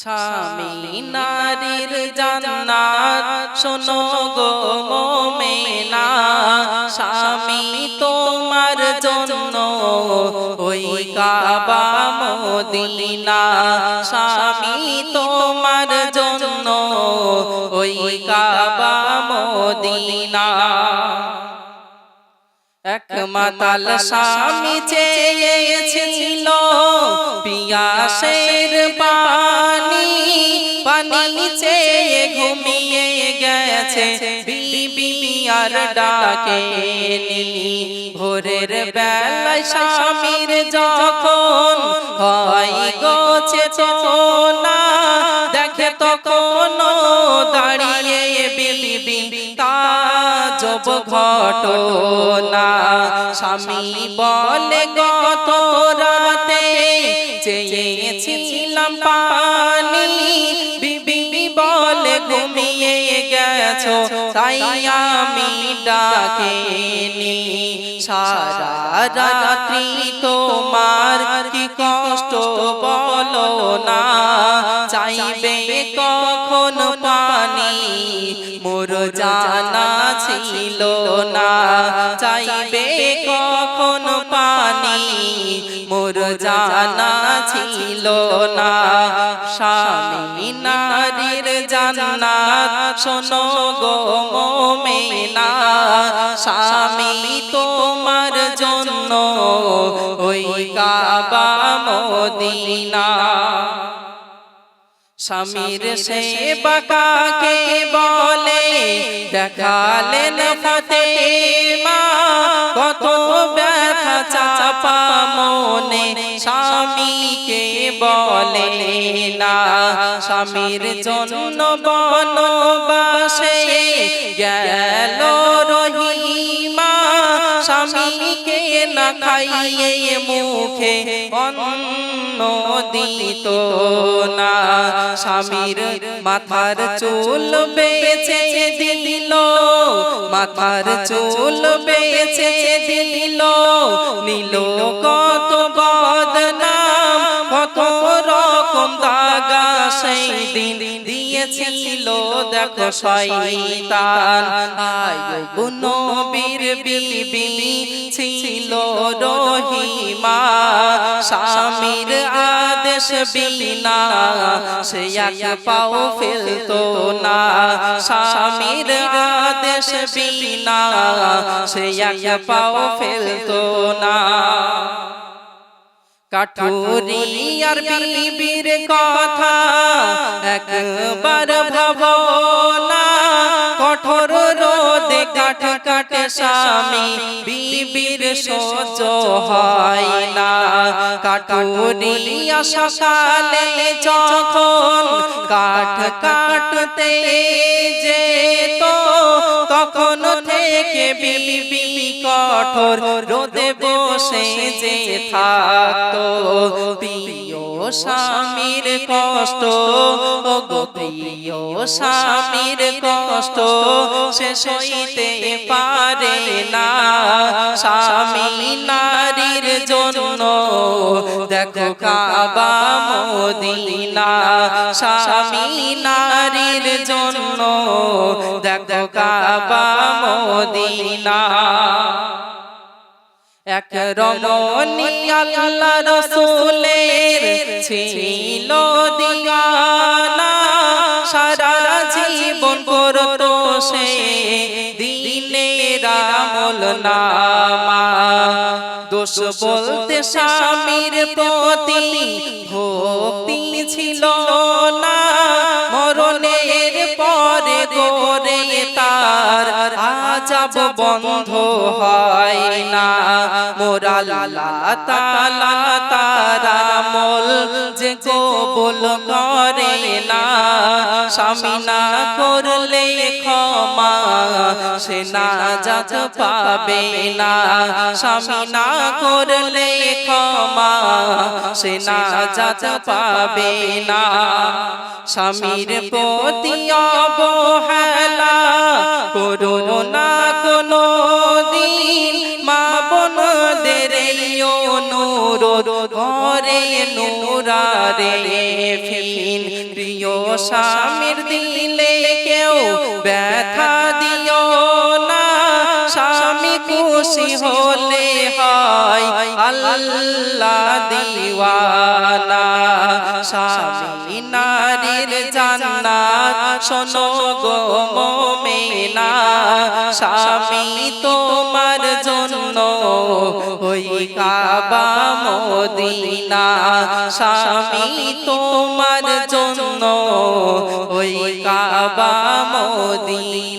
স্বামী নারীর জান্নাত। শোনো গো মোমেনা। স্বামী তোমার জন্য ওই কাবা মদিনা। স্বামী তোমার এক মাতাল স্বামী চেয়েছিল পিয়াসের পানি। পানি চেয়ে ঘুমিয়ে গেছে। বিবি আর ডাকে ভোরের বেলায় স্বামীর যখন হয় গোছে চোনা দেখে তখন দাঁড়িয়ে বিবি তাজব ঘটনা। স্বামী বলে গত রাতে চেয়েছিলাম পানি। বিবি বলে ঘুমিয়ে গেছো তাই আমি ডাকে নি সারা রাত্রি তোমার কি কষ্ট বলো না? চাইবে পানি মোর জানা ছিল না। চাইবে কখন পানি? মোর জানা ছিল না। স্বামী নারীর জানা শোনো গো মোমেনা। স্বামী তোমার জন্য ওই কাবা মদিনা। স্বামীর সে বাকাকে বলে? দেখালেন ফতেমা কত ব্যথা চাপা মনে স্বামীকে বলে না। স্বামীর জন্য বনবাসে রহিমা স্বামীকে না খাইয়ে মুখে অন্ন দিত না। স্বামীর মাথার চুল বেছে দিল, মাথার চুল বেছে দিল। নিল কত বদনাম সেই দিন দিয়েছিল দেখো শয়তান। আয়ুব নবীর বিবি ছিল রহিমা। স্বামীর আদেশ বিনা সে এক পাও ফেলতো না। স্বামীর আদেশ বিনা সে এক পাও ফেলতো না। কাঠুরিয়ার বিবির কথা একবার ভাবনা কঠোর রোদে কাঠ কাটে স্বামী বিবির সহ্য হয় না। কাঠুরিয়া সকালে যখন কাঠ কাটতে যেত, তখন থেকে বিবি কঠোর রোদে বসে যে থাকতো। প্রিয় স্বামীর কষ্ট। ও প্রিয় স্বামীর কষ্ট, সে সইতে পারে না। স্বামী নারীর জন্য দেখো কাবা মদিনা। স্বামী নারীর জন্য দেখো কাবা মদিনা। এক রমণী আল্লাহ রসুলের ছিল দিগানা সারা জীবন করত সে দিনের আমল নামা। দোষ বলতে স্বামীর প্রতি ভক্তি ছিল। বন্ধ হয় না। মোরা তালা তারা মল যে কবুল করে না। স্বামী করলে ক্ষমা সে না যাত পাবে না। স্বামী না করলে ক্ষমা, সে না যাত পাবে না। স্বামীর প্রতি অবহেলা করো না কোনো দিন। মা বোনদের অনুরোধ ঘরে নুরারে ফিন প্রিয় স্বামীর দিলে কেউ ব্যথা স্বামী খুশি হলে হয় আল্লাহ দিওয়ানা। স্বামী নারীর জান্নাত, শোনো গো মোমেনা। স্বামী তোমার জন্য ওই কাবা মদিনা। স্বামী তোমার জন্য ওই কাবা মদিনা।